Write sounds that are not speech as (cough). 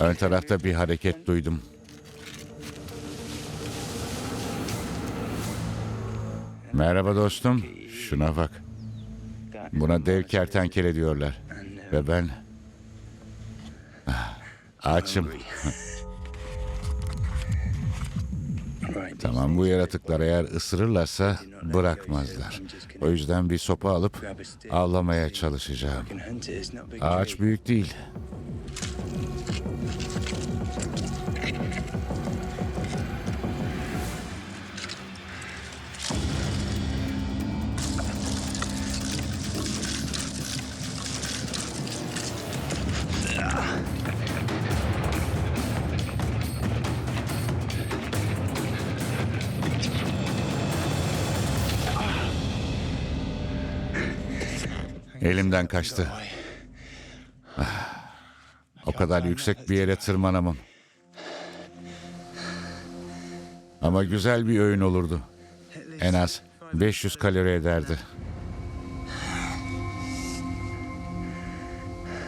Ön tarafta bir hareket duydum. Merhaba dostum. Şuna bak. Buna dev kertenkele diyorlar. Ve ben... Ah, Açım. (laughs) Tamam bu yaratıklar eğer ısırırlarsa bırakmazlar. O yüzden bir sopa alıp avlamaya çalışacağım. Ağaç büyük değil. Elimden kaçtı. Ah, O kadar yüksek bir yere tırmanamam. Ama güzel bir öğün olurdu. En az 500 kalori ederdi.